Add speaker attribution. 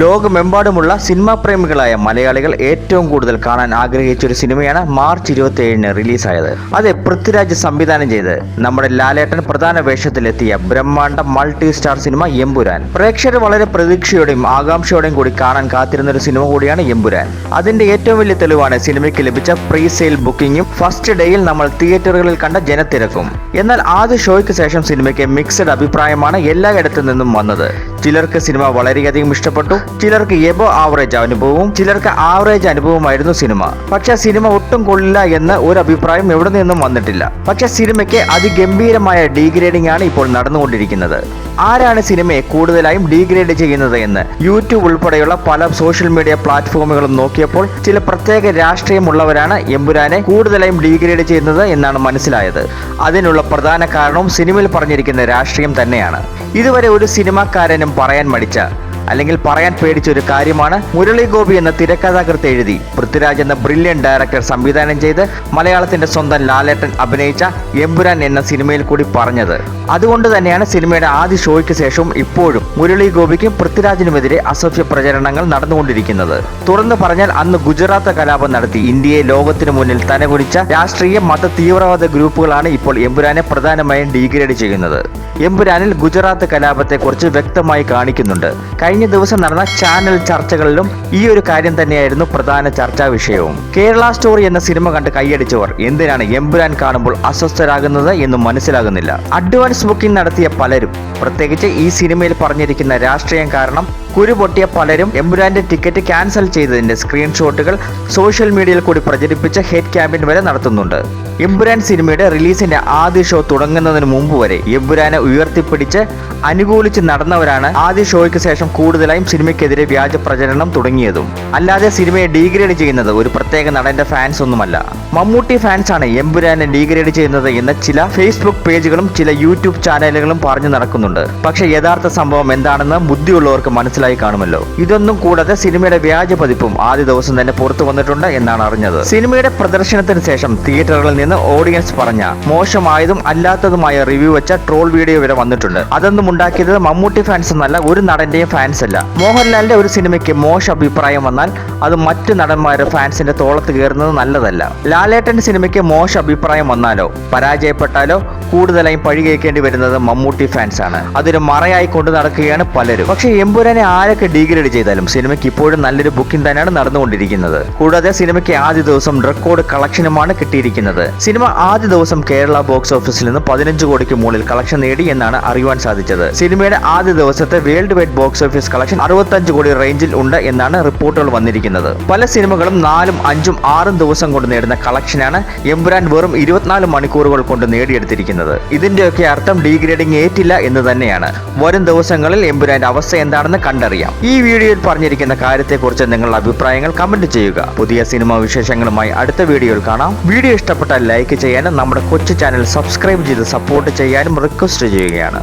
Speaker 1: ലോകമെമ്പാടുമുള്ള സിനിമാ പ്രേമികളായ മലയാളികൾ ഏറ്റവും കൂടുതൽ കാണാൻ ആഗ്രഹിച്ച ഒരു സിനിമയാണ് മാർച്ച് ഇരുപത്തി ഏഴിന് റിലീസായത്. അതെ പൃഥ്വിരാജ് സംവിധാനം ചെയ്ത് നമ്മുടെ ലാലേട്ടൻ പ്രധാന വേഷത്തിലെത്തിയ ബ്രഹ്മാണ്ഡ മൾട്ടി സ്റ്റാർ സിനിമ എമ്പുരാൻ. പ്രേക്ഷകർ വളരെ പ്രതീക്ഷയോടെയും ആകാംക്ഷയോടെയും കൂടി കാണാൻ കാത്തിരുന്ന ഒരു സിനിമ കൂടിയാണ് എമ്പുരാൻ. അതിന്റെ ഏറ്റവും വലിയ തെളിവാണ് സിനിമയ്ക്ക് ലഭിച്ച പ്രീ സെയിൽ ബുക്കിംഗും ഫസ്റ്റ് ഡേയിൽ നമ്മൾ തിയേറ്ററുകളിൽ കണ്ട ജനത്തിരക്കും. എന്നാൽ ആദ്യ ഷോയ്ക്ക് ശേഷം സിനിമയ്ക്ക് മിക്സഡ് അഭിപ്രായമാണ് എല്ലായിടത്തു നിന്നും വന്നത്. ചിലർക്ക് സിനിമ വളരെയധികം ഇഷ്ടപ്പെട്ടു ചിലർക്ക് എബോ ആവറേജ് അനുഭവവും ചിലർക്ക് ആവറേജ് അനുഭവമായിരുന്നു സിനിമ. പക്ഷേ സിനിമ ഒട്ടും കൊള്ളില്ല എന്ന് ഒരു അഭിപ്രായം എവിടെ നിന്നും വന്നിട്ടില്ല. പക്ഷെ സിനിമയ്ക്ക് അതിഗംഭീരമായ ഡീഗ്രേഡിംഗ് ആണ് ഇപ്പോൾ നടന്നുകൊണ്ടിരിക്കുന്നത്. ആരാണ് സിനിമയെ കൂടുതലായും ഡീഗ്രേഡ് ചെയ്യുന്നത് എന്ന് യൂട്യൂബ് ഉൾപ്പെടെയുള്ള പല സോഷ്യൽ മീഡിയ പ്ലാറ്റ്ഫോമുകളും നോക്കിയപ്പോൾ ചില പ്രത്യേക രാഷ്ട്രീയമുള്ളവരാണ് എമ്പുരാനെ കൂടുതലായും ഡീഗ്രേഡ് ചെയ്യുന്നത് എന്നാണ് മനസ്സിലായത്. അതിനുള്ള പ്രധാന കാരണവും സിനിമയിൽ പറഞ്ഞിരിക്കുന്ന രാഷ്ട്രീയം തന്നെയാണ്. ഇതുവരെ ഒരു സിനിമാക്കാരനും പറയാൻ മടിച്ച അല്ലെങ്കിൽ പറയാൻ പേടിച്ച ഒരു കാര്യമാണ് മുരളി ഗോപി എന്ന തിരക്കഥാകൃത്ത് എഴുതി. പൃഥ്വിരാജ് എന്ന ബ്രില്യൻ ഡയറക്ടർ സംവിധാനം ചെയ്ത് മലയാളത്തിന്റെ സ്വന്തം ലാലേട്ടൻ അഭിനയിച്ച എമ്പുരാൻ എന്ന സിനിമയിൽ കൂടി പറഞ്ഞത്. അതുകൊണ്ട് തന്നെയാണ് സിനിമയുടെ ആദ്യ ഷോയ്ക്ക് ശേഷവും ഇപ്പോഴും മുരളി ഗോപിക്കും പൃഥ്വിരാജിനുമെതിരെ അസഭ്യ പ്രചരണങ്ങൾ നടന്നുകൊണ്ടിരിക്കുന്നത്. തുറന്നു പറഞ്ഞാൽ അന്ന് ഗുജറാത്ത് കലാപം നടത്തി ഇന്ത്യയെ ലോകത്തിനു മുന്നിൽ തനകുലിച്ച രാഷ്ട്രീയ മത തീവ്രവാദ ഗ്രൂപ്പുകളാണ് ഇപ്പോൾ എമ്പുരാനെ പ്രധാനമായും ഡീഗ്രേഡ് ചെയ്യുന്നത്. എമ്പുരാനിൽ ഗുജറാത്ത് കലാപത്തെക്കുറിച്ച് വ്യക്തമായി കാണിക്കുന്നുണ്ട്. കഴിഞ്ഞ ദിവസം നടന്ന ചാനൽ ചർച്ചകളിലും ഈ ഒരു കാര്യം തന്നെയായിരുന്നു പ്രധാന ചർച്ചാ വിഷയവും. കേരള സ്റ്റോറി എന്ന സിനിമ കണ്ട് കൈയടിച്ചവർ എന്തിനാണ് എമ്പുരാൻ കാണുമ്പോൾ അസ്വസ്ഥരാകുന്നത് എന്നും മനസ്സിലാകുന്നില്ല. അഡ്വാൻസ് ബുക്കിംഗ് നടത്തിയ പലരും പ്രത്യേകിച്ച് ഈ സിനിമയിൽ പറഞ്ഞിരിക്കുന്ന രാഷ്ട്രീയം കാരണം കുരുപൊട്ടിയ പലരും എമ്പുരാന്റെ ടിക്കറ്റ് ക്യാൻസൽ ചെയ്തതിന്റെ സ്ക്രീൻഷോട്ടുകൾ സോഷ്യൽ മീഡിയയിൽ കൂടി പ്രചരിപ്പിച്ച ഹെഡ് ക്യാമ്പയിൻ വരെ നടത്തുന്നുണ്ട്. എമ്പുരാൻ സിനിമയുടെ റിലീസിന്റെ ആദ്യ ഷോ തുടങ്ങുന്നതിന് മുമ്പ് വരെ എമ്പുരാനെ ഉയർത്തിപ്പിടിച്ച് അനുകൂലിച്ച് നടന്നവരാണ് ആദ്യ ഷോയ്ക്ക് ശേഷം കൂടുതലായും സിനിമയ്ക്കെതിരെ വ്യാജ പ്രചരണം തുടങ്ങിയതും. അല്ലാതെ സിനിമയെ ഡീഗ്രേഡ് ചെയ്യുന്നത് ഒരു പ്രത്യേക നടന്റെ ഫാൻസ് ഒന്നുമല്ല. മമ്മൂട്ടി ഫാൻസാണ് എമ്പുരാനെ ഡീഗ്രേഡ് ചെയ്യുന്നത് എന്ന ചില ഫേസ്ബുക്ക് പേജുകളും ചില യൂട്യൂബ് ചാനലുകളും പറഞ്ഞു നടക്കുന്നുണ്ട്. പക്ഷേ യഥാർത്ഥ സംഭവം എന്താണെന്ന് ബുദ്ധിയുള്ളവർക്ക് മനസ്സിലായി കാണുമല്ലോ. ഇതൊന്നും കൂടാതെ സിനിമയുടെ വ്യാജ പതിപ്പും ആദ്യ ദിവസം തന്നെ പുറത്തു വന്നിട്ടുണ്ട് എന്നാണ് അറിഞ്ഞത്. സിനിമയുടെ പ്രദർശനത്തിന് ശേഷം തിയേറ്ററുകളിൽ നിന്ന് ഓഡിയൻസ് പറഞ്ഞ മോശമായതും അല്ലാത്തതുമായ റിവ്യൂ വെച്ച ട്രോൾ വീഡിയോ വരെ വന്നിട്ടുണ്ട്. അതൊന്നും ഉണ്ടാക്കിയത് മമ്മൂട്ടി ഫാൻസ് എന്നല്ല ഒരു നടന്റെയും ഫാൻസ് അല്ല മോഹൻലാലിന്റെ ഒരു സിനിമയ്ക്ക് മോശം അഭിപ്രായം വന്നാൽ അത് മറ്റു നടന്മാരെ ഫാൻസിന്റെ തോളത്ത് കയറുന്നത് നല്ലതല്ല. ലാലേട്ടൻ സിനിമയ്ക്ക് മോശം അഭിപ്രായം വന്നാലോ? പരാജയപ്പെട്ടാലോ? കൂടുതലായും പഴി കേൾക്കേണ്ടി വരുന്നത് മമ്മൂട്ടി ഫാൻസാണ് അതൊരു മറയായി കൊണ്ട് നടക്കുകയാണ് പലരും. പക്ഷെ എമ്പുരാനെ ആരൊക്കെ ഡീഗ്രേഡ് ചെയ്താലും സിനിമയ്ക്ക് ഇപ്പോഴും നല്ലൊരു ബുക്കിംഗ് തന്നെയാണ് നടന്നുകൊണ്ടിരിക്കുന്നത്. കൂടാതെ സിനിമയ്ക്ക് ആദ്യ ദിവസം റെക്കോർഡ് കളക്ഷനുമാണ് കിട്ടിയിരിക്കുന്നത്. സിനിമ ആദ്യ ദിവസം കേരള ബോക്സ് ഓഫീസിൽ നിന്ന് പതിനഞ്ച് കോടിക്ക് മുകളിൽ കളക്ഷൻ നേടി എന്നാണ് അറിയുവാൻ സാധിച്ചത്. സിനിമയുടെ ആദ്യ ദിവസത്തെ world wide box office collection അറുപത്തഞ്ച് കോടി റേഞ്ചിൽ ഉണ്ട് എന്നാണ് റിപ്പോർട്ടുകൾ വന്നിരിക്കുന്നത്. പല സിനിമകളും നാലും അഞ്ചും ആറും ദിവസം കൊണ്ട് നേടുന്ന കളക്ഷനാണ് എംബുരാൻ വെറും ഇരുപത്തിനാല് മണിക്കൂറുകൾ കൊണ്ട് നേടിയെടുത്തിരിക്കുന്നത്. ഇതിന്റെയൊക്കെ അർത്ഥം ഡീഗ്രേഡിംഗ് ഏറ്റില്ല എന്ന് തന്നെയാണ്. വരും ദിവസങ്ങളിൽ എംബുരാന്റെ അവസ്ഥ എന്താണെന്ന് കണ്ടറിയാം. ഈ വീഡിയോയിൽ പറഞ്ഞിരിക്കുന്ന കാര്യത്തെക്കുറിച്ച് നിങ്ങളുടെ അഭിപ്രായങ്ങൾ കമന്റ് ചെയ്യുക. പുതിയ സിനിമാ വിശേഷങ്ങളുമായി അടുത്ത വീഡിയോയിൽ കാണാം. വീഡിയോ ഇഷ്ടപ്പെട്ടാൽ ലൈക്ക് ചെയ്യാനും നമ്മുടെ കൊച്ചു ചാനൽ സബ്സ്ക്രൈബ് ചെയ്ത് സപ്പോർട്ട് ചെയ്യാനും റിക്വസ്റ്റ് ചെയ്യുകയാണ്.